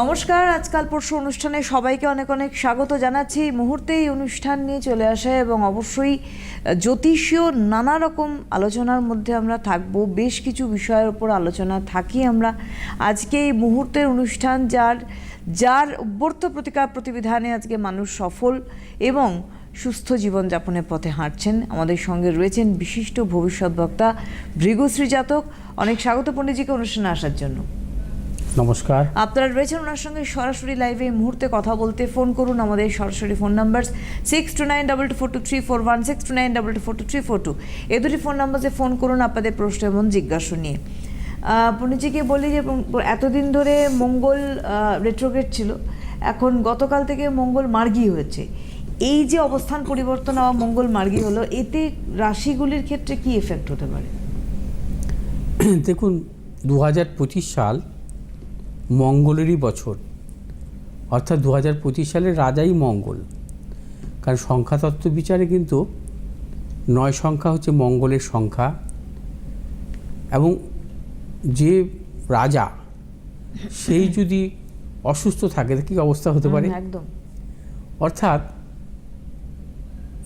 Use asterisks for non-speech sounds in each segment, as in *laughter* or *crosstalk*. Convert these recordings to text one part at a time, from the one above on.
নমস্কার, আজকাল পরশু অনুষ্ঠানে সবাইকে অনেক অনেক স্বাগত জানাচ্ছি। এই মুহূর্তে এই অনুষ্ঠান নিয়ে চলে আসে এবং অবশ্যই জ্যোতিষীয় নানা রকম আলোচনার মধ্যে আমরা থাকব। বেশ কিছু বিষয়ের ওপর আলোচনা থাকি আমরা। আজকে এই মুহূর্তের অনুষ্ঠান যার যার অভ্যর্থ প্রতিকার প্রতিবিধানে আজকে মানুষ সফল এবং সুস্থ জীবনযাপনের পথে হাঁটছেন। আমাদের সঙ্গে রয়েছেন বিশিষ্ট ভবিষ্যৎ বক্তা ভৃগুশ্রী জাতক অনেক স্বাগত পণ্ডিতজিকে অনুষ্ঠানে আসার জন্য। নমস্কার। আপনারা রয়েছেন ওনার সঙ্গে সরাসরি লাইভে এই মুহূর্তে কথা বলতে ফোন করুন আমাদের সরাসরি phone number six two nine double two four two three four one six two nine double two four two three four two এ দুটি ফোন নাম্বারে ফোন করুন আপনাদের প্রশ্ন এবং জিজ্ঞাসা নিয়ে। পণ্ডিতজিকে বলি যে এতদিন ধরে মঙ্গল রেট্রোগেট ছিল। এখন গতকাল থেকে মঙ্গল মার্গী হয়েছে। এই যে অবস্থান পরিবর্তন হওয়া মঙ্গল মার্গী হলো এতে রাশিগুলির ক্ষেত্রে কি এফেক্ট হতে পারে? দেখুন দু হাজার পঁচিশ সাল মঙ্গলেরই বছর। অর্থাৎ দু হাজার পঁচিশ সালের রাজাই মঙ্গল। কারণ সংখ্যাতত্ত্ব বিচারে কিন্তু নয় সংখ্যা হচ্ছে মঙ্গলের সংখ্যা। এবং যে রাজা সেই যদি অসুস্থ থাকে তো কী অবস্থা হতে পারে? একদম। অর্থাৎ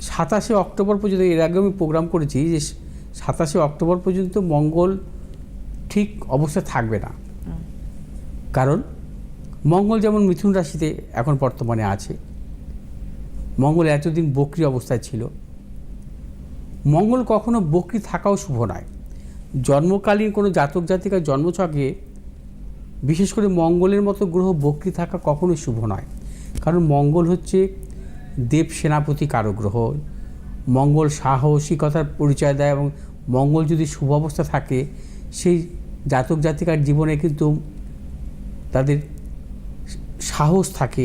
সাতাশে অক্টোবর পর্যন্ত এর আগে আমি প্রোগ্রাম করেছি যে সাতাশে অক্টোবর পর্যন্ত মঙ্গল ঠিক অবস্থা থাকবে না। কারণ মঙ্গল যেমন মিথুন রাশিতে এখন বর্তমানে আছে, মঙ্গল এতদিন বক্রি অবস্থায় ছিল। মঙ্গল কখনো বক্রি থাকাও শুভ নয়। জন্মকালীন কোনো জাতক জাতিকার জন্মছকে বিশেষ করে মঙ্গলের মতো গ্রহ বক্রি থাকা কখনোই শুভ নয়। কারণ মঙ্গল হচ্ছে দেব সেনাপতি কারও গ্রহ। মঙ্গল সাহসিকতার পরিচয় দেয় এবং মঙ্গল যদি শুভ অবস্থা থাকে, সেই জাতক জাতিকার জীবনে কিন্তু তাদের সাহস থাকে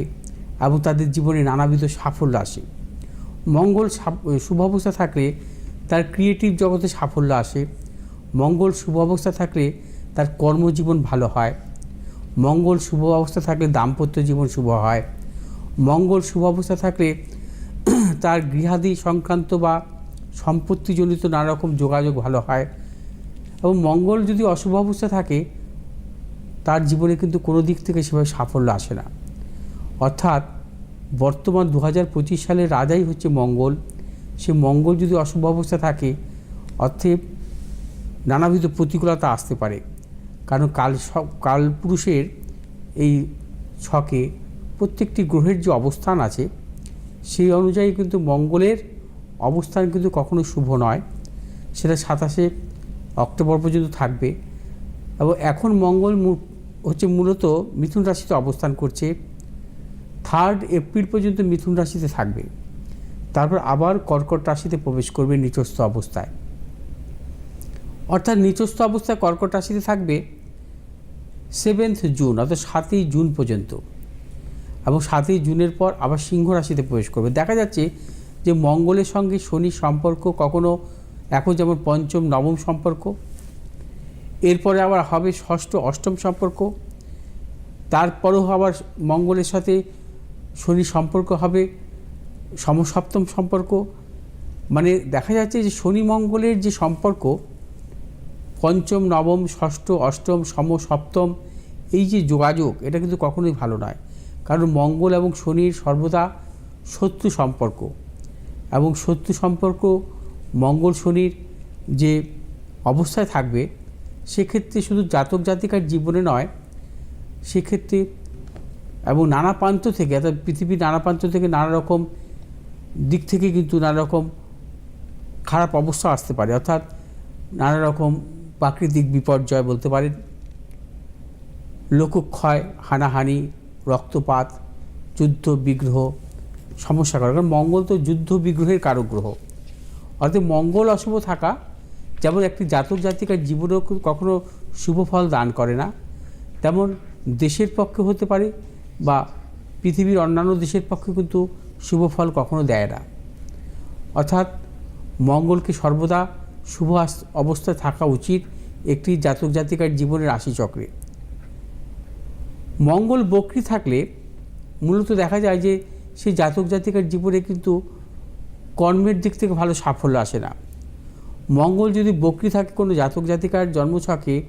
এবং তাদের জীবনে নানাবিধ সাফল্য আসে। মঙ্গল শুভ অবস্থা থাকলে তার ক্রিয়েটিভ জগতে সাফল্য আসে। মঙ্গল শুভ অবস্থা থাকলে তার কর্মজীবন ভালো হয়। মঙ্গল শুভ অবস্থা থাকলে দাম্পত্য জীবন শুভ হয়। মঙ্গল শুভ অবস্থা থাকলে *clears throat* তার গৃহাদি সংক্রান্ত বা সম্পত্তিজনিত নানা রকম যোগাযোগ ভালো হয়। এবং মঙ্গল যদি অশুভ অবস্থা থাকে তার জীবনে কিন্তু কোনো দিক থেকে সেভাবে সাফল্য আসে না। অর্থাৎ বর্তমান দু হাজার সালের রাজাই হচ্ছে মঙ্গল। সে মঙ্গল যদি অশুভ অবস্থা থাকে অর্থে নানাবিধ প্রতিকূলতা আসতে পারে। কারণ কাল কালপুরুষের এই ছকে প্রত্যেকটি গ্রহের যে অবস্থান আছে, সেই অনুযায়ী কিন্তু মঙ্গলের অবস্থান কিন্তু কখনো শুভ নয়। সেটা সাতাশে অক্টোবর পর্যন্ত থাকবে। এবং এখন মঙ্গল হচ্ছে মূলত মিথুন রাশিতে অবস্থান করছে। থার্ড এপ্রিল পর্যন্ত মিথুন রাশিতে থাকবে। তারপর আবার কর্কট রাশিতে প্রবেশ করবে নিচস্থ অবস্থায়। অর্থাৎ নিচস্থ অবস্থায় কর্কট রাশিতে থাকবে সেভেন্থ জুন অর্থাৎ সাতই জুন পর্যন্ত। এবং সাতই জুনের পর আবার সিংহ রাশিতে প্রবেশ করবে। দেখা যাচ্ছে যে মঙ্গলের সঙ্গে শনির সম্পর্ক কখনো, এখন যেমন পঞ্চম, নবম সম্পর্ক এরপরে আবার হবে ষষ্ঠ অষ্টম সম্পর্ক। তারপরেও আবার মঙ্গলের সাথে শনির সম্পর্ক হবে, সমসপ্তম সম্পর্ক। মানে দেখা যাচ্ছে যে শনি মঙ্গলের যে সম্পর্ক, পঞ্চম, নবম, ষষ্ঠ, অষ্টম সম সপ্তম এই যে যোগাযোগ, এটা কিন্তু কখনোই ভালো নয়। কারণ মঙ্গল এবং শনির সর্বদা শত্রু সম্পর্ক এবং শত্রু সম্পর্ক মঙ্গল, শনির যে অবস্থায় থাকবে সেক্ষেত্রে শুধু জাতক জাতিকার জীবনে নয়, সেক্ষেত্রে এবং নানা প্রান্ত থেকে, অর্থাৎ পৃথিবীর নানা প্রান্ত থেকে নানা রকম দিক থেকে কিন্তু নানা রকম খারাপ অবস্থা আসতে পারে। অর্থাৎ নানা রকম প্রাকৃতিক বিপর্যয় বলতে পারেন লোকক্ষয়, হানাহানি, রক্তপাত, যুদ্ধ, বিগ্রহ, সমস্যা করে কারণ। মঙ্গল তো যুদ্ধ, বিগ্রহের কারক গ্রহ অর্থাৎ মঙ্গল অশুভ থাকা যেমন একটি জাতক জাতিকার জীবনেও কখনো শুভ ফল দান করে না। তেমন দেশের পক্ষে হতে পারে বা পৃথিবীর অন্যান্য দেশের পক্ষে কিন্তু শুভ ফল কখনো দেয় না। অর্থাৎ মঙ্গলকে সর্বদা শুভ অবস্থায় থাকা উচিত একটি জাতক জাতিকার জীবনের রাশিচক্রে। মঙ্গল বক্রি থাকলে মূলত দেখা যায় যে সেই জাতক জাতিকার জীবনে কিন্তু কর্মের দিক থেকে ভালো সাফল্য আসে না। মঙ্গল যদি বক্রি থাকে কোনো জাতক জাতিকার জন্ম জন্মছকে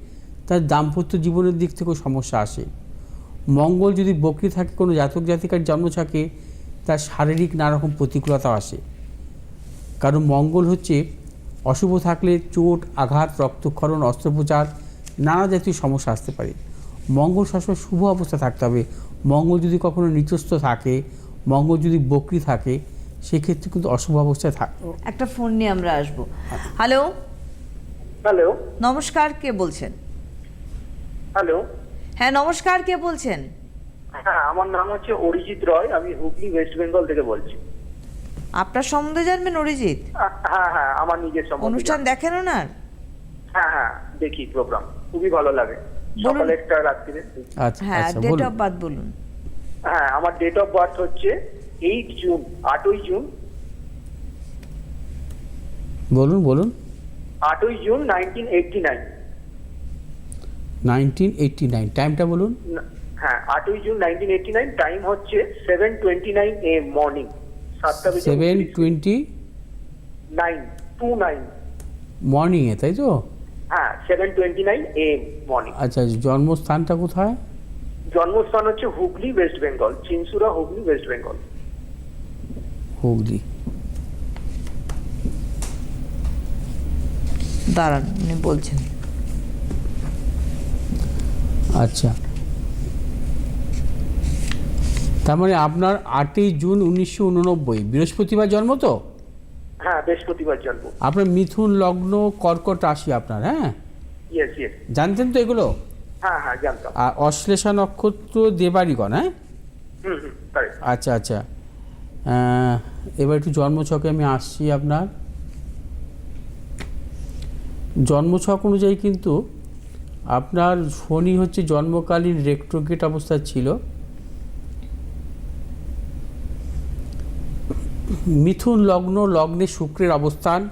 তার দাম্পত্য জীবনের দিক থেকেও সমস্যা আসে। মঙ্গল যদি বকরি থাকে কোনো জাতক জাতিকার জন্ম থাকে, তার শারীরিক নানারকম প্রতিকূলতা আসে। কারণ মঙ্গল হচ্ছে অশুভ থাকলে চোট, আঘাত, রক্তক্ষরণ, অস্ত্রোপচার, নানা জাতীয় সমস্যা আসতে পারে। মঙ্গল সবসময় শুভ অবস্থা থাকতে হবে। মঙ্গল যদি কখনো নিচস্থ থাকে, মঙ্গল যদি বকরি থাকে সেক্ষেত্রে কিন্তু অশুভ অবস্থায় থাক একটা ফোন নিয়ে আমরা আসব। হ্যালো হ্যালো নমস্কার কে বলছেন? হ্যালো হ্যাঁ নমস্কার কে বলছেন? হ্যাঁ আমার নাম হচ্ছে অরিজিৎ রয় আমি হুগলি ওয়েস্ট বেঙ্গল থেকে বলছি। আপনার সম্বন্ধে জানবেন অরিজিৎ? হ্যাঁ হ্যাঁ আমার নিজের সম্বন্ধে অনুষ্ঠান দেখেন ওনার? হ্যাঁ হ্যাঁ দেখি প্রোগ্রাম খুবই ভালো লাগে। সকালে একটা রাত্রিরে আচ্ছা হ্যাঁ আচ্ছা ডেট অফ বার্থ বলুন। হ্যাঁ আমার ডেট অফ বার্থ হচ্ছে এইট জুন আটই জুন বলুন বলুন। আটই June nineteen eighty nine nineteen eighty nine টাইমটা বলুন হ্যাঁ আটই June nineteen eighty nine time হচ্ছে seven twenty nine a morning সাতটা seven twenty nine two nine মর্নিংয়ে তাই তো? হ্যাঁ seven twenty nine a morning আচ্ছা জন্মস্থানটা কোথায়? জন্মস্থান হচ্ছে হুগলি ওয়েস্ট বেঙ্গল চিনসুরা হুগলি ওয়েস্ট বেঙ্গল হুগলি। দাঁড়ান উনি বলছেন। আচ্ছা। তার মানে আপনার আটই জুন উনিশশো উননব্বই বৃহস্পতিবার জন্ম তো? হ্যাঁ বৃহস্পতিবার জন্ম। আপনার মিথুন লগ্ন কর্কট রাশি আপনার হ্যাঁ? জানতেন তো এগুলো? হ্যাঁ হ্যাঁ জানতাম। আর অশ্লেষা নক্ষত্র দেবারিগণ হ্যাঁ? আচ্ছা আচ্ছা। এবার একটু জন্মছকে আমি আসছি আপনার। জন্মছক অনুযায়ী কিন্তু আপনার শনি হচ্ছে জন্মকালীন রেক্টোগেট অবস্থায় ছিল। মিথুন লগ্ন, লগ্নে শুক্রের অবস্থান।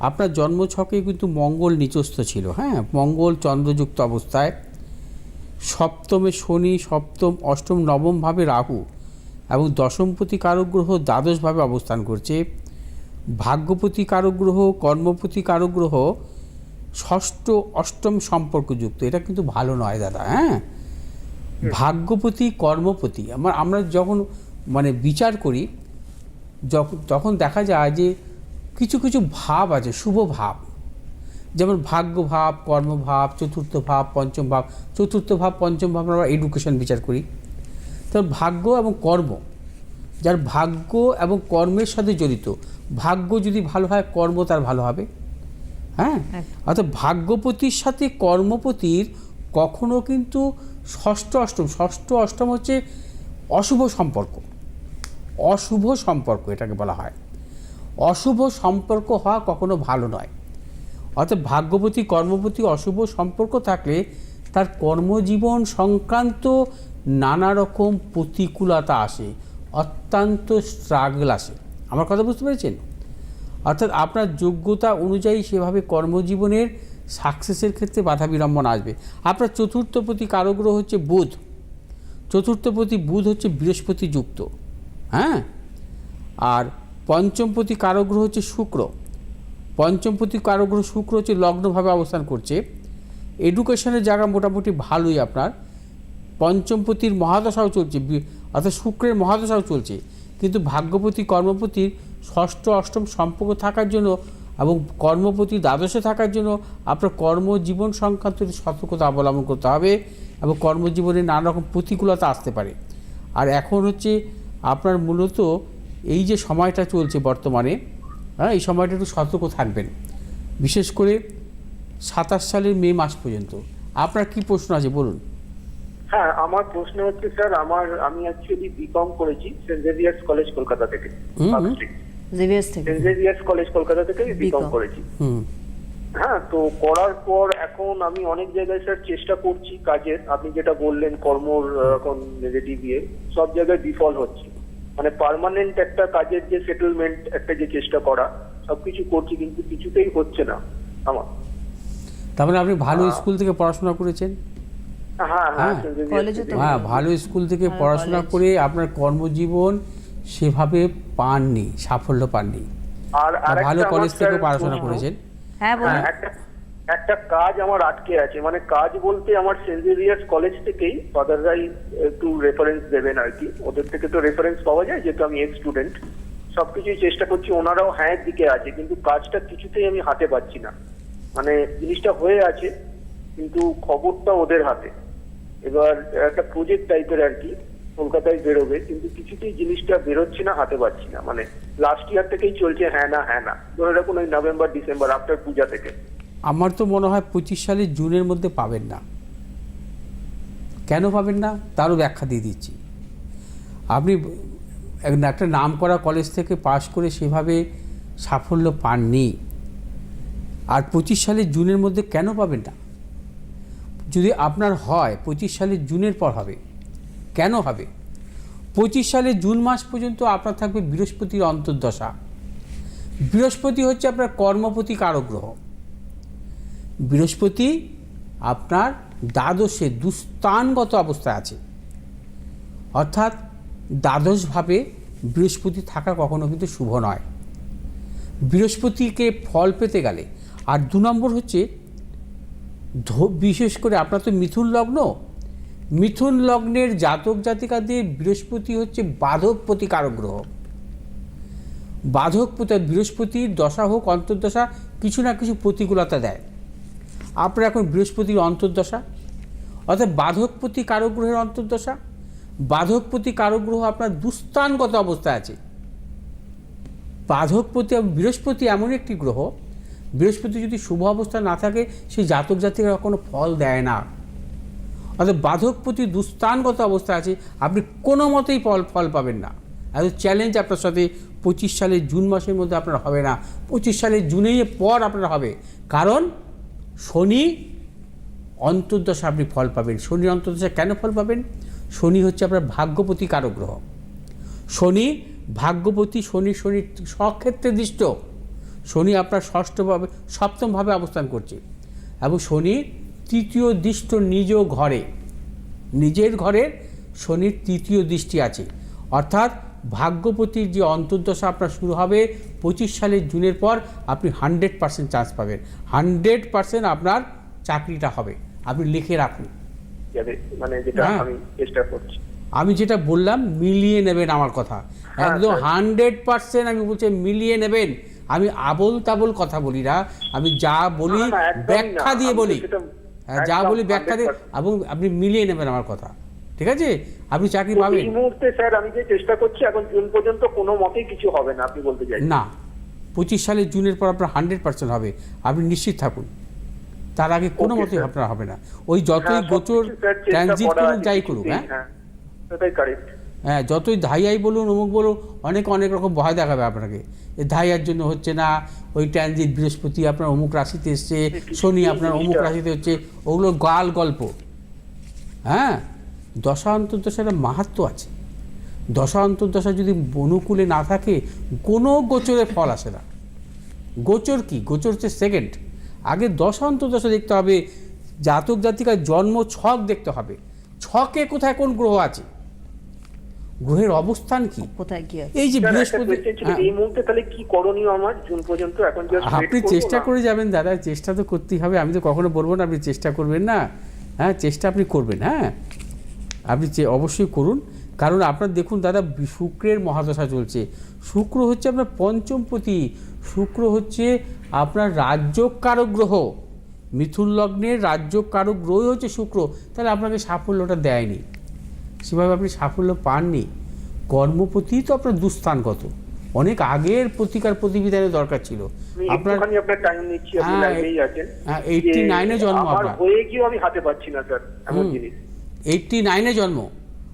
আপনার জন্মছকে কিন্তু মঙ্গল নিচস্থ ছিল হ্যাঁ? মঙ্গল চন্দ্রযুক্ত অবস্থায়। সপ্তমে শনি, সপ্তম, অষ্টম নবমভাবে রাহু। এবং দশমপতি কারক গ্রহ দ্বাদশভাবে অবস্থান করছে। ভাগ্যপতি কারক গ্রহ কর্মপতি কারক গ্রহ ষষ্ঠ অষ্টম সম্পর্কযুক্ত। এটা কিন্তু ভালো নয় দাদা হ্যাঁ? ভাগ্যপতি কর্মপতি আমার আমরা যখন মানে বিচার করি যখন তখন দেখা যায় যে কিছু কিছু ভাব আছে শুভ ভাব। যেমন ভাগ্য ভাব কর্মভাব চতুর্থ ভাব পঞ্চম ভাব। চতুর্থ ভাব পঞ্চম ভাব আমরা এডুকেশন বিচার করি। তো ভাগ্য এবং কর্ম। যার ভাগ্য এবং কর্মের সাথে জড়িত। ভাগ্য যদি ভালো হয় কর্ম তার ভালো হবে। হ্যাঁ। অর্থাৎ ভাগ্যপতির সাথে কর্মপতির কখনো কিন্তু ষষ্ঠ অষ্টম ষষ্ঠ অষ্টম হচ্ছে অশুভ সম্পর্ক। অশুভ সম্পর্ক এটাকে বলা হয়। অশুভ সম্পর্ক হওয়া কখনো ভালো নয়। অর্থাৎ ভাগ্যপতি কর্মপতি অশুভ সম্পর্ক থাকলে তার কর্মজীবন সংক্রান্ত নানা রকম প্রতিকূলতা আসে, অত্যন্ত স্ট্রাগল আসে। আমার কথা বুঝতে পেরেছেন? অর্থাৎ আপনার যোগ্যতা অনুযায়ী সেভাবে কর্মজীবনের সাকসেসের ক্ষেত্রে বাধা বিড়ম্বনা আসবে। আপনার চতুর্থপতি কারগ্রহ হচ্ছে বুধ। চতুর্থপতি বুধ হচ্ছে বৃহস্পতি যুক্ত। হ্যাঁ? আর পঞ্চমপতি কারগ্রহ হচ্ছে শুক্র। পঞ্চমপতি কারগ্রহ শুক্র হচ্ছে লগ্নভাবে অবস্থান করছে। এডুকেশনের জায়গা মোটামুটি ভালোই আপনার। পঞ্চমপতির মহাদশাও চলছে অর্থাৎ শুক্রের মহাদশাও চলছে। কিন্তু ভাগ্যপতি, কর্মপতির ষষ্ঠ, অষ্টম সম্পর্ক থাকার জন্য এবং কর্মপতি দ্বাদশে থাকার জন্য আপনার কর্মজীবন সংক্রান্ত সতর্কতা অবলম্বন করতে হবে এবং কর্মজীবনে নানা রকম প্রতিকূলতা আসতে পারে। আর এখন হচ্ছে আপনার মূলত এই যে সময়টা চলছে বর্তমানে হ্যাঁ এই সময়টা একটু সতর্ক থাকবেন। বিশেষ করে সাতাশ সালের মে মাস পর্যন্ত। আপনার কি প্রশ্ন আছে বলুন। হ্যাঁ আমার প্রশ্ন হচ্ছে স্যার আমার আমি অ্যাকচুয়ালি বিকম করেছি সেন্ট জেভিয়ার্স কলেজ কলকাতা থেকে। সেন্ট জেভিয়ার্স কলেজ কলকাতা থেকে বিকম করেছি। হ্যাঁ তো করার পর এখন আমি অনেক জায়গায় স্যার চেষ্টা করছি কাজের। আপনি যেটা বললেন কর্মর এখন নেগেটিভ ইয়ে সব জায়গায় বিফল হচ্ছে। মানে পার্মানেন্ট একটা কাজের যে সেটেলমেন্ট একটা যে চেষ্টা করা সবকিছু করছি কিন্তু কিছুতেই হচ্ছে না আমার। তার মানে আপনি ভালো স্কুল থেকে পড়াশোনা করেছেন? হ্যাঁ হ্যাঁ। হ্যাঁ। হ্যাঁ ভালো স্কুল থেকে পড়াশোনা করে আপনার কর্মজীবন সেভাবে পাননি সাফল্য পাননি। ভালো কলেজ থেকে পড়াশোনা করেছেন? হ্যাঁ হ্যাঁ, একটা একটা কাজ আমার আটকে আছে মানে কাজ বলতে আমার সেন্ট জেভিয়ার্স কলেজ থেকেই ফাদাররাই একটু রেফারেন্স দেবেন আর কি। ওদের থেকে তো রেফারেন্স পাওয়া যায় যেহেতু আমি এক্স স্টুডেন্ট সবকিছুই চেষ্টা করছি ওনারাও হ্যাঁ দিকে আছে কিন্তু কাজটা কিছুতেই আমি হাতে পাচ্ছি না। মানে জিনিসটা হয়ে আছে, কিন্তু খবরটা ওদের হাতে। এবার একটা প্রজেক্ট টাইপের আর কি, কলকাতায় বেরোবে, কিন্তু কিছুতেই জিনিসটা বেরোচ্ছে না, হাতে পাচ্ছি না। মানে লাস্ট ইয়ার থেকেই চলছে হ্যাঁ না হ্যাঁ না। ধরে রাখুন ওই নভেম্বর ডিসেম্বর আফটার পূজা থেকে। আমার তো মনে হয় পঁচিশ সালের জুনের মধ্যে পাবেন না। কেন পাবেন না? তারও ব্যাখ্যা দিয়ে দিচ্ছি। আপনি এক- একটা নাম করা কলেজ থেকে পাশ করে সেভাবে সাফল্য পাননি। আর পঁচিশ সালের জুনের মধ্যে কেন পাবেন না? যদি আপনার হয়, পঁচিশ সালের জুনের পর হবে, কেন হবে? পঁচিশ সালের জুন মাস পর্যন্ত আপনার থাকবে বৃহস্পতির অন্তর্দশা। বৃহস্পতি হচ্ছে আপনার কর্মপতি কারক গ্রহ বৃহস্পতি আপনার দ্বাদশে দুস্থানগত অবস্থায় আছে। অর্থাৎ দ্বাদশভাবে বৃহস্পতি থাকা কখনো কিন্তু শুভ নয়। বৃহস্পতিকে ফল পেতে গেলে আর দু নম্বর হচ্ছে বিশেষ করে আপনার তো মিথুন লগ্ন। মিথুন লগ্নের জাতক জাতিকাদের বৃহস্পতি হচ্ছে বাধক প্রতিকারক গ্রহ। বাধক প্রতি- বৃহস্পতির দশা হোক, অন্তর্দশা, কিছু না কিছু প্রতিকূলতা দেয়। আপনার এখন বৃহস্পতির অন্তর্দশা, অর্থাৎ বাধকপতি কারক গ্রহের অন্তর্দশা। বাধকপতি কারক গ্রহ আপনার দুস্থানগত অবস্থায় আছে। বাধকপতি বৃহস্পতি এমন একটি গ্রহ বৃহস্পতি যদি শুভ অবস্থা না থাকে, সেই জাতক জাতিরা কোনো ফল দেয় না। অর্থাৎ বাধকপতি দুস্থানগত অবস্থা আছে, আপনি কোনো মতেই ফল ফল পাবেন না। এত চ্যালেঞ্জ আপনার সাথে পঁচিশ সালের জুন মাসের মধ্যে আপনার হবে না। পঁচিশ সালের জুনের পর আপনার হবে। কারণ শনি অন্তর্দশা আপনি ফল পাবেন। শনির অন্তর্দশা কেন ফল পাবেন? শনি হচ্ছে আপনার ভাগ্যপতি কারক গ্রহ। শনি ভাগ্যপতি শনি শনি স্বক্ষেত্রে দৃষ্ট। শনি আপনার ষষ্ঠভাবে সপ্তমভাবে অবস্থান করছে। এবং শনি তৃতীয় দৃষ্ট নিজ ঘরে নিজের ঘরের শনির তৃতীয় দৃষ্টি আছে। অর্থাৎ ভাগ্যপতির যে অন্তর্দশা আপনার শুরু হবে পঁচিশ সালের জুনের পর আপনি হান্ড্রেড পার্সেন্ট চান্স পাবেন। হান্ড্রেড পার্সেন্ট আপনার চাকরিটা হবে। আপনি লিখে রাখুন। মানে হ্যাঁ। আমি যেটা বললাম মিলিয়ে নেবেন আমার কথা। হ্যাঁ, একদম। হান্ড্রেড পার্সেন্ট আমি বলছি মিলিয়ে নেবেন। আমি আবল তাবল কথা বলি না আমি যা বলি। ব্যাখ্যা দিয়ে বলি। হ্যাঁ, যা বলি ব্যাখ্যা দিয়ে এবং আপনি মিলিয়ে নেবেন আমার কথা। ঠিক আছে? আপনি চাকরি পাবেন। এই মুহূর্তে স্যার আমি যে চেষ্টা করছি এখন জুন পর্যন্ত কোনো মতেই কিছু হবে না আপনি বলতে চাই না। পঁচিশ সালের জুনের পর আপনার হান্ড্রেড পার্সেন্ট হবে। আপনি নিশ্চিত থাকুন। তার আগে কোনো Okay, মতে আপনার হবে না। ওই যতই হ্যাঁ, গোচর ট্রানজিট করা করুক যাই করুক হ্যাঁ? হ্যাঁ। সেটাই কারেক্ট হ্যাঁ যতই ধাইয়াই বলুন, অমুক বলুন, অনেক অনেক রকম ভয় দেখাবে আপনাকে। ধাইয়ার জন্য হচ্ছে না, ওই ট্রানজিট বৃহস্পতি আপনার অমুক রাশিতে এসছে, শনি আপনার অমুক রাশিতে হচ্ছে, ওগুলো গাল গল্প। হ্যাঁ দশা অন্তর্দশা একটা মাহাত্ম আছে। দশা অন্তর্দশা যদি অনুকূলে না থাকে, কোনো গোচরে ফল আসে না। গোচর কি? গোচর হচ্ছে সেকেন্ড আগে দশা অন্তর্দশা দেখতে হবে, জাতক জাতিকার জন্ম ছক দেখতে হবে। ছকে কোথায় কোন গ্রহ আছে? গ্রহের অবস্থান কি? কোথায় কি এই যে বৃহস্পতি হ্যাঁ, এই মুহূর্তে তাহলে কি করণীয় আমার? জুন পর্যন্ত এখন আপনি চেষ্টা করে যাবেন দাদা চেষ্টা তো করতেই হবে। আমি তো কখনো বলব না আপনি চেষ্টা করবেন না। হ্যাঁ চেষ্টা আপনি করবেন হ্যাঁ। আপনি চে- অবশ্যই করুন। কারণ আপনার দেখুন দাদা শুক্রের মহাদশা চলছে। শুক্র হচ্ছে আপনার পঞ্চমপতি শুক্র হচ্ছে আপনার রাজ্যকারক গ্রহ। মিথুন লগ্নের রাজ্যকারক গ্রহই হচ্ছে শুক্র। তাহলে আপনাকে সাফল্যটা দেয়নি। সেভাবে আপনি সাফল্য পাননি কর্মপতি তো আপনার দুস্থানগত। অনেক আগের প্রতিকার প্রতিবিধানের দরকার ছিল। আপনার আপনার টাইম নিচ্ছি আপনি হ্যাঁ, লাইনেই আছেন। হ্যাঁ, 89 এ জন্ম আমার আপনার। হয়ে গিয়েও আমি হাতে পাচ্ছি না স্যার এমন জিনিস। এইটটি নাইনে জন্ম।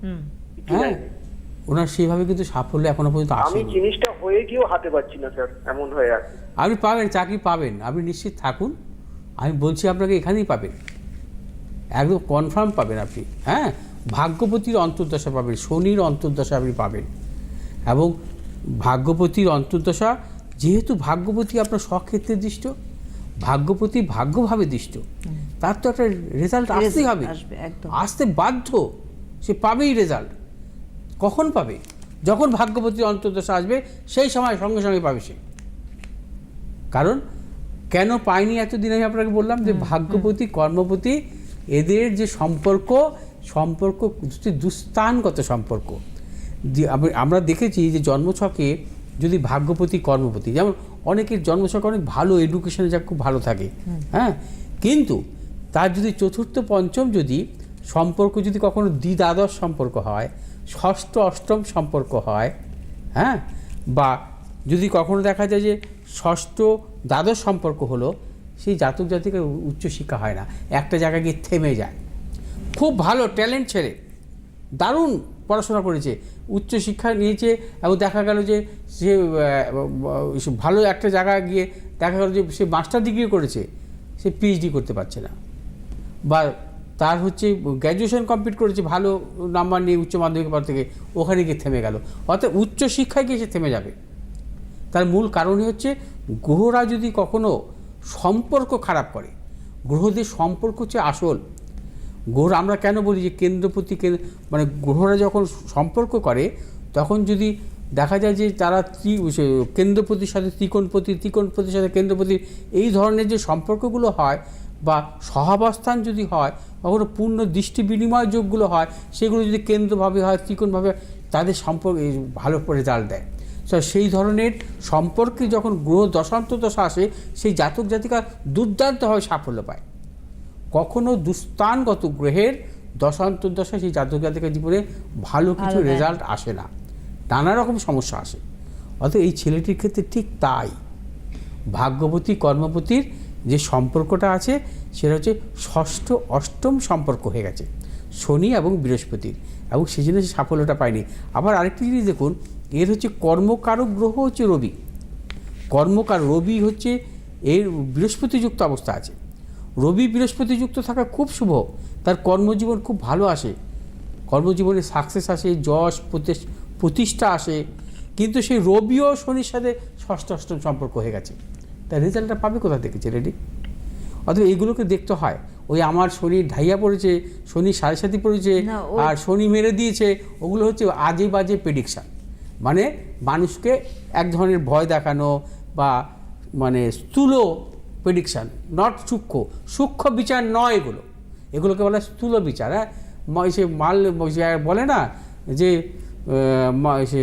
হুম। হ্যাঁ ওনার সেভাবে কিন্তু সাফল্য এখনও পর্যন্ত আমি জিনিসটা হয়ে গিয়েও হাতে পাচ্ছি না স্যার এমন হয়ে আছে। আপনি পাবেন চাকরি পাবেন আপনি নিশ্চিত থাকুন। আমি বলছি আপনাকে এখানেই পাবেন। একদম কনফার্ম পাবেন আপনি হ্যাঁ? ভাগ্যপতির অন্তর্দশা পাবেন শনির অন্তর্দশা আপনি পাবেন। এবং ভাগ্যপতির অন্তর্দশা যেহেতু ভাগ্যপতি আপনার স্বক্ষেত্রে দৃষ্ট ভাগ্যপতি ভাগ্যভাবে দৃষ্ট তার তো একটা রেজাল্ট আসতেই হবে। আসবে একদম। আসতে বাধ্য সে পাবেই রেজাল্ট কখন পাবে? যখন ভাগ্যবতী অন্তর্দশা আসবে সেই সময় সঙ্গে সঙ্গে পাবে সে। কারণ কেন পাইনি এতদিন আমি আপনাকে বললাম যে ভাগ্যপতি কর্মপতি এদের যে সম্পর্ক সম্পর্ক দুস্থানগত সম্পর্ক। যে আমরা দেখেছি যে জন্মছকে যদি ভাগ্যপতি কর্মপতি যেমন অনেকের জন্মছক অনেক ভালো এডুকেশনে যা খুব ভালো থাকে হ্যাঁ? কিন্তু তার যদি চতুর্থ পঞ্চম যদি সম্পর্ক যদি কখনো দ্বিদ্বাদশ সম্পর্ক হয় ষষ্ঠ অষ্টম সম্পর্ক হয় হ্যাঁ? বা যদি কখনো দেখা যায় যে ষষ্ঠ দ্বাদশ সম্পর্ক হলো সেই জাতক জাতিকার উচ্চশিক্ষা হয় না। একটা জায়গায় গিয়ে থেমে যায়। খুব ভালো ট্যালেন্ট ছেলে দারুণ পড়াশোনা করেছে উচ্চশিক্ষা নিয়েছে এবং দেখা গেল যে সে ভালো একটা জায়গায় গিয়ে দেখা গেল যে সে মাস্টার ডিগ্রি করেছে, সে পিএইচডি করতে পারছে না। বা তার হচ্ছে গ্র্যাজুয়েশন কমপ্লিট করেছে, ভালো নাম্বার নিয়ে উচ্চ মাধ্যমিক পর থেকে ওখানে গিয়ে থেমে গেল। অর্থাৎ উচ্চশিক্ষায় গিয়ে সে থেমে যাবে। তার মূল কারণই হচ্ছে গ্রহরা যদি কখনো সম্পর্ক খারাপ করে, গ্রহদের সম্পর্ক হচ্ছে আসল। গ্রহ, আমরা কেন বলি যে কেন্দ্র মানে গ্রহরা যখন সম্পর্ক করে, তখন যদি দেখা যায় যে তারা ত্রি কেন্দ্রপতির সাথে ত্রিকোণপতি ত্রিকোণপতির সাথে কেন্দ্রপতি এই ধরনের যে সম্পর্কগুলো হয় বা সহাবস্থান যদি হয় কখনো পূর্ণ দৃষ্টি বিনিময় যোগগুলো হয়, সেগুলো যদি কেন্দ্রভাবে হয়, ত্রিকোণভাবে, তাদের সম্পর্ক ভালো রেজাল্ট দেয়। তো সেই ধরনের সম্পর্কে যখন গ্রহ দশান্ত দশা আসে, সেই জাতক জাতিকা দুর্দান্তভাবে সাফল্য পায়। কখনো দুস্থানগত গ্রহের দশান্তর্দশা সেই জাতক জাতিকার জীবনে ভালো কিছু রেজাল্ট আসে না। নানা রকম সমস্যা আসে। অতএব এই ছেলেটির ক্ষেত্রে ঠিক তাই। ভাগ্যবতী কর্মপতির যে সম্পর্কটা আছে সেটা হচ্ছে ষষ্ঠ অষ্টম সম্পর্ক হয়ে গেছে। শনি এবং বৃহস্পতির। এবং সেই জন্য সে সাফল্যটা পায়নি। আবার আরেকটি জিনিস দেখুন এর হচ্ছে কর্মকারক গ্রহ হচ্ছে রবি। কর্মকার রবি হচ্ছে এর বৃহস্পতিযুক্ত অবস্থা আছে। রবি বৃহস্পতিযুক্ত থাকা খুব শুভ। তার কর্মজীবন খুব ভালো আসে। কর্মজীবনে সাকসেস আসে যশ প্রতিষ- প্রতিষ্ঠা আসে। কিন্তু সেই রবিও শনির সাথে ষষ্ঠ অষ্টম সম্পর্ক হয়ে গেছে। তার রেজাল্টটা পাবে কোথা থেকে ছেলেটি? অথবা এইগুলোকে দেখতে হয়। ওই আমার শনি ঢাইয়া পড়েছে শনি সাড়ে সাথে পড়েছে আর শনি মেরে দিয়েছে ওগুলো হচ্ছে আজে বাজে প্রেডিকশান মানে মানুষকে এক ধরনের ভয় দেখানো বা মানে স্থূল প্রেডিকশান নট সূক্ষ্ম সূক্ষ্ম বিচার নয় এগুলো এগুলোকে বলা স্থূল বিচার হ্যাঁ সে মাল বলে না যে সে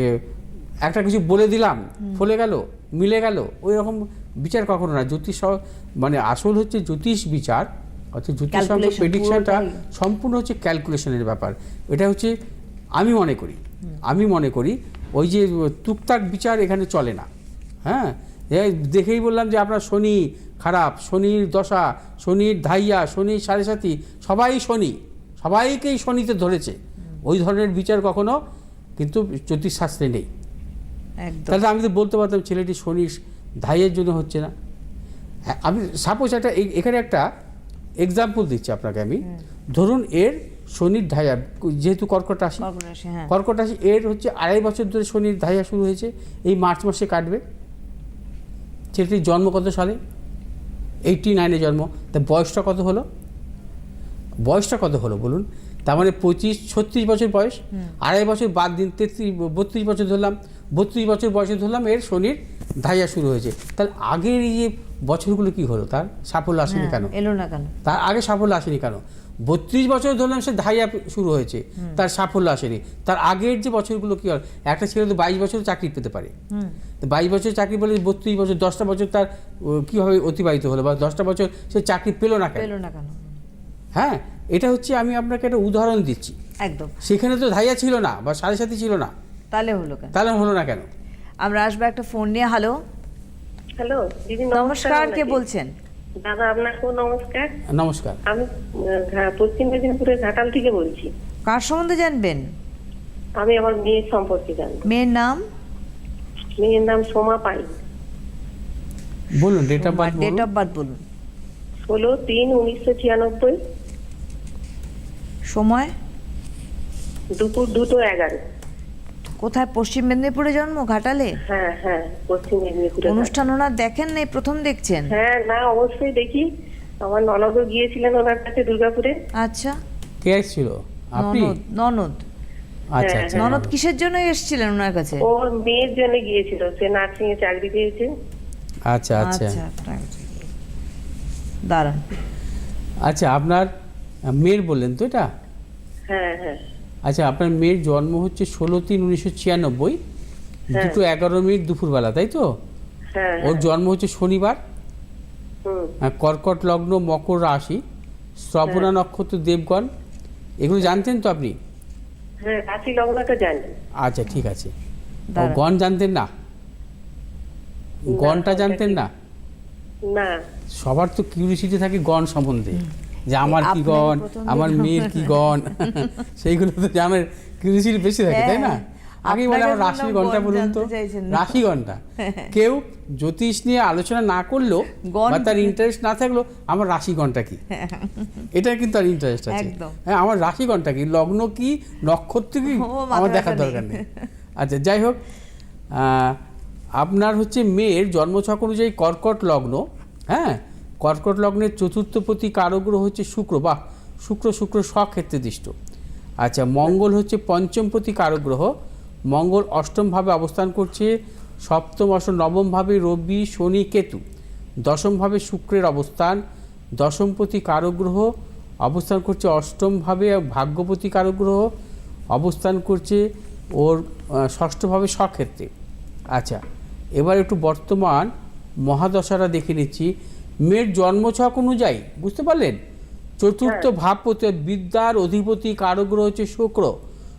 একটা কিছু বলে দিলাম ফলে গেল মিলে গেল ওই রকম বিচার কখনো না। জ্যোতিষ মানে আসল হচ্ছে জ্যোতিষ বিচার অর্থাৎ জ্যোতিষ প্রেডিকশনটা সম্পূর্ণ হচ্ছে ক্যালকুলেশনের ব্যাপার। এটা হচ্ছে আমি মনে করি। আমি মনে করি ওই যে টুকটাক বিচার এখানে চলে না। হ্যাঁ? দেখেই বললাম যে আপনার শনি খারাপ শনির দশা শনির ধাইয়া শনির সাড়ে সাথী সবাই শনি সবাইকেই শনিতে ধরেছে। ওই ধরনের বিচার কখনো কিন্তু জ্যোতিষশাস্ত্রে নেই। তাহলে আমি তো বলতে পারতাম ছেলেটি শনির ধাইয়ের জন্য হচ্ছে না। হ্যাঁ, আমি সাপোজ একটা এখানে একটা এক্সাম্পল দিচ্ছি আপনাকে আমি। ধরুন এর শনির ধাইয়া যেহেতু কর্কট রাশি কর্কট রাশি, হ্যাঁ। কর্কট রাশি এর হচ্ছে আড়াই বছর ধরে শনির ধাইয়া শুরু হয়েছে এই মার্চ মাসে কাটবে। ছেলেটির জন্ম কত সালে? এইটটি নাইনে জন্ম। তা বয়সটা কত হলো? বয়সটা কত হলো বলুন? তার মানে পঁচিশ ছত্রিশ বছর বয়স। আড়াই বছর বাদ দিন তেত্রিশ বত্রিশ বছর ধরলাম। বত্রিশ বছর বয়সে ধরলাম এর শনির ধাইয়া শুরু হয়েছে। তাহলে আগের এই যে বছরগুলো কি হলো তার? সাফল্য আসেনি হ্যাঁ, কেন? এলো না কেন? তার আগে সাফল্য আসেনি কেন? বত্রিশ বছর ধরলাম সে ধাইয়া শুরু হয়েছে। তার সাফল্য আসেনি। তার আগের যে বছরগুলো কি হয় একটা ছেলে তো বাইশ বছর চাকরি পেতে পারে। তো বাইশ বছর চাকরি পেলে বত্রিশ বছর দশটা বছর তার কীভাবে অতিবাহিত হলো বা দশটা বছর সে চাকরি পেল না কেন? না কেন? হ্যাঁ এটা হচ্ছে আমি আপনাকে একটা উদাহরণ দিচ্ছি। একদম। সেখানে তো ধাইয়া ছিল না বা সাড়ে সাথে ছিল না। তাহলে হলো কেন? তাহলে হলো না কেন? আমরা আসব একটা ফোন নিয়ে। হ্যালো? হ্যালো নমস্কার কে বলছেন? দাদা আপনাকেও নমস্কার। নমস্কার। আমি পশ্চিম মেদিনীপুরের ঘাটাল থেকে বলছি। কার সম্বন্ধে জানবেন? আমি আমার মেয়ের সম্পর্কে জানব। মেয়ের নাম? মেয়ের নাম সোমা পাই বলুন date of birth date of birth বলুন। ষোলো তিন উনিশশো ছিয়ানব্বই। সময়? দুপুর দুটো এগারো। কোথায় পশ্চিম মেদিনীপুরে জন্ম ঘাটালে? হ্যাঁ হ্যাঁ পশ্চিম মেদিনীপুরে অনুষ্ঠান ওনার দেখেন নাই প্রথম দেখছেন? হ্যাঁ না অবশ্যই দেখি। আমার ননদও গিয়েছিলেন ওনার কাছে দুর্গাপুরে। আচ্ছা। কে এসেছিল? আপনি? ননদ ননদ। আচ্ছা হ্যাঁ, আচ্ছা। ননদ কিসের জন্য এসেছিলেন ওনার কাছে? ওর মেয়ের জন্য গিয়েছিল সে নার্সিং এ চাকরি পেয়েছে। আচ্ছা আচ্ছা। আপনার দাঁড়ান। আচ্ছা আপনার মেয়ের বললেন তো এটা? হ্যাঁ হ্যাঁ। আচ্ছা আপনার মেয়ের জন্ম হচ্ছে ষোলো তিন উনিশশো ছিয়ানব্বই। দুটো এগারো মিনিট দুপুরবেলা তাই তো? হ্যাঁ ওর জন্ম হচ্ছে শনিবার। হুম। কর্কট লগ্ন মকর রাশি শ্রবণা নক্ষত্র দেবগণ। এগুলো জানতেন তো আপনি? হ্যাঁ রাশি লগ্নটা জানি আচ্ছা ঠিক আছে। ও গণ জানতেন না? গণটা জানতেন না? না। সবার তো কিউরিসিটি থাকে গণ সম্বন্ধে। যে আমার কি গণ আমার মেয়ের কি গণ? *laughs* সেইগুলো তো জানার কিউরিসিটি বেশি থাকে তাই না? আগে বলে আমার রাশি গণটা বলুন তো। রাশি গণটা। কেউ জ্যোতিষ নিয়ে আলোচনা না করলেও বা তার ইন্টারেস্ট না থাকলেও আমার রাশি গণটা কি? এটা কিন্তু তার ইন্টারেস্ট আছে। হ্যাঁ আমার রাশি গণটা কি? লগ্ন কি? নক্ষত্র কি? আমার দেখার দরকার নেই। আচ্ছা যাই হোক আপনার হচ্ছে মেয়ের জন্মছক অনুযায়ী কর্কট লগ্ন হ্যাঁ? কর্কট লগ্নের চতুর্থপতি কারগ্রহ হচ্ছে শুক্র বাহ শুক্র শুক্র স্বক্ষেত্রে দৃষ্ট আচ্ছা মঙ্গল হচ্ছে পঞ্চমপতি কারগ্রহ মঙ্গল অষ্টমভাবে অবস্থান করছে, সপ্তম অষ্টম নবমভাবে রবি, শনি, কেতু। দশমভাবে শুক্রের অবস্থান দশমপতি কারগ্রহ অবস্থান করছে অষ্টমভাবে ভাগ্যপতি কারগ্রহ অবস্থান করছে ওর ষষ্ঠভাবে স্বক্ষেত্রে। আচ্ছা এবার একটু বর্তমান মহাদশারা দেখে নিচ্ছি। মেয়ের জন্মছক অনুযায়ী বুঝতে পারলেন? চতুর্থ ভাব ভাবপতি বিদ্যার অধিপতি কারগ্রহ হচ্ছে শুক্র।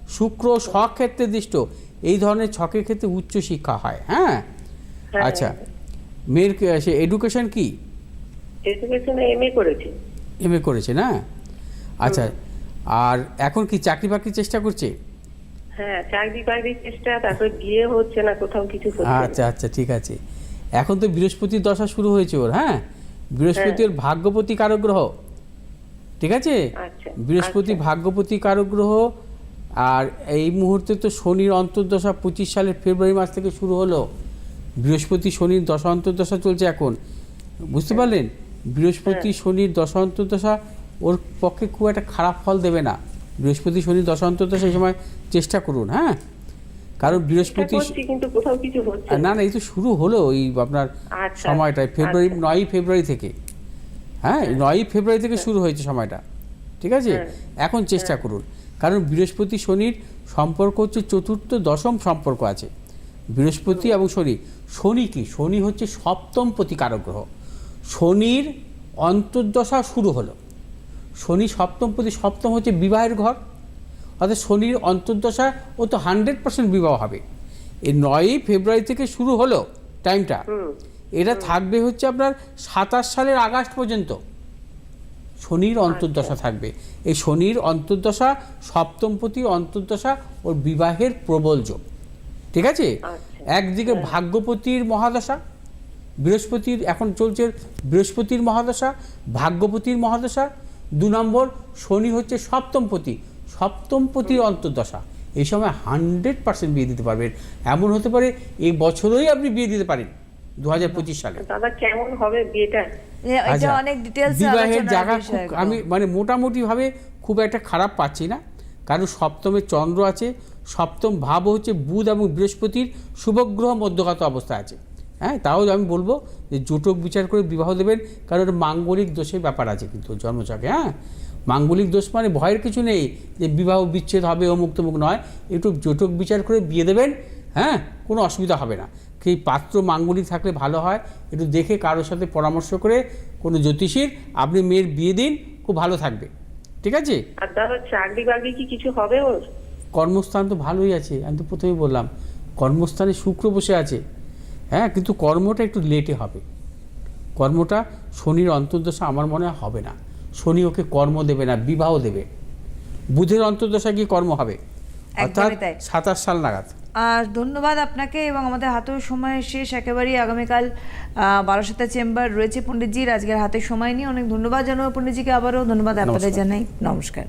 শুক্র স্বক্ষেত্রে দৃষ্ট। এই ধরনের ছকের ক্ষেত্রে উচ্চ শিক্ষা হয় হ্যাঁ? হ্যাঁ। আচ্ছা। মেয়ের সে এডুকেশন কি? এম এ করেছি। এম এ করেছে না? আচ্ছা আর এখন কি চাকরি বাকরির চেষ্টা করছে? হ্যাঁ চাকরি বাকরির চেষ্টা তারপর বিয়ে হচ্ছে না কোথাও কিছু আচ্ছা আচ্ছা ঠিক আছে। এখন তো বৃহস্পতির দশা শুরু হয়েছে ওর হ্যাঁ? বৃহস্পতি ওর ভাগ্যপতি কারক গ্রহ। ঠিক আছে? আচ্ছা, বৃহস্পতি আচ্ছা। ভাগ্যপতি কারক গ্রহ। আর এই মুহূর্তে তো শনির অন্তর্দশা পঁচিশ সালের ফেব্রুয়ারি মাস থেকে শুরু হলো। বৃহস্পতি শনির দশা অন্তর্দশা চলছে এখন। বুঝতে পারলেন? বৃহস্পতি শনির দশা অন্তর্দশা ওর পক্ষে খুব একটা খারাপ ফল দেবে না। বৃহস্পতি শনির দশা অন্তর্দশা এই সময় চেষ্টা করুন হ্যাঁ? কারণ বৃহস্পতি কিন্তু কোথাও কিছু হচ্ছে না না এই তো শুরু হলো এই আপনার আচ্ছা, সময়টায় ফেব্রুয়ারি আচ্ছা। নয়ই ফেব্রুয়ারি থেকে। হ্যাঁ নয়ই ফেব্রুয়ারি থেকে শুরু হয়েছে সময়টা ঠিক আছে? হ্যাঁ। এখন চেষ্টা করুন কারণ বৃহস্পতি শনির সম্পর্ক হচ্ছে চতুর্থ দশম সম্পর্ক আছে। বৃহস্পতি এবং শনি শনি কি? শনি হচ্ছে সপ্তম প্রতিকারক গ্রহ। শনির অন্তর্দশা শুরু হলো। শনি সপ্তম প্রতি সপ্তম হচ্ছে বিবাহের ঘর অর্থাৎ শনির অন্তর্দশা ও তো হান্ড্রেড পার্সেন্ট বিবাহ হবে। এই নয়ই ফেব্রুয়ারি থেকে শুরু হলো টাইমটা। এটা থাকবে হচ্ছে আপনার সাতাশ সালের আগস্ট পর্যন্ত। শনির অন্তর্দশা থাকবে। এই শনির অন্তর্দশা সপ্তমপতি অন্তর্দশা ওর বিবাহের প্রবল যোগ। ঠিক আছে? একদিকে ভাগ্যপতির মহাদশা বৃহস্পতির এখন চলছে বৃহস্পতির মহাদশা ভাগ্যপতির মহাদশা। দু নম্বর শনি হচ্ছে সপ্তমপতি সপ্তমপতির অন্তর্দশা। এই সময় হান্ড্রেড পার্সেন্ট বিয়ে দিতে পারবেন। এমন হতে পারে এই বছরেই আপনি বিয়ে দিতে পারেন দু হাজার পঁচিশ সালে। দাদা কেমন হবে বিয়েটা? এটা আচ্ছা, অনেক ডিটেলস বিবাহের জায়গা আমি মানে মোটামুটিভাবে খুব একটা খারাপ পাচ্ছি না। কারণ সপ্তমে চন্দ্র আছে সপ্তম ভাব হচ্ছে বুধ এবং বৃহস্পতির শুভগ্রহ মধ্যগত অবস্থা আছে। হ্যাঁ তাও আমি বলব যে জোটক বিচার করে বিবাহ দেবেন কারণ ওটা মাঙ্গলিক দোষের ব্যাপার আছে কিন্তু জন্মচকে হ্যাঁ। মাঙ্গলিক দোষ মানে ভয়ের কিছু নেই যে বিবাহ বিচ্ছেদ হবে অমুক তমুক নয়। একটু জোটক বিচার করে বিয়ে দেবেন হ্যাঁ? কোনো অসুবিধা হবে না। সেই পাত্র মাঙ্গলিক থাকলে ভালো হয়। একটু দেখে কারোর সাথে পরামর্শ করে কোনো জ্যোতিষীর আপনি মেয়ের বিয়ে দিন খুব ভালো থাকবে। ঠিক আছে? চাকরি বাকরি কি কিছু হবে ওর? কর্মস্থান তো ভালোই আছে। আমি তো প্রথমেই বললাম কর্মস্থানে শুক্র বসে আছে। হ্যাঁ কিন্তু কর্মটা একটু লেটে হবে। কর্মটা শনির অন্তর্দশা আমার মনে হয় হবে না। শনি ওকে কর্ম দেবে না বিবাহ দেবে। বুধের অন্তর্দশা কি কর্ম হবে। অর্থাৎ। সাতাশ সাল নাগাদ। আর ধন্যবাদ আপনাকে এবং আমাদের হাতের সময় শেষ। একেবারেই আগামীকাল বারোশতা চেম্বার রয়েছে পণ্ডিতজির। আজকের হাতে সময় নিয়ে অনেক ধন্যবাদ জানাব পণ্ডিতজিকে আবারও। ধন্যবাদ আপনাদের জানাই। নমস্কার।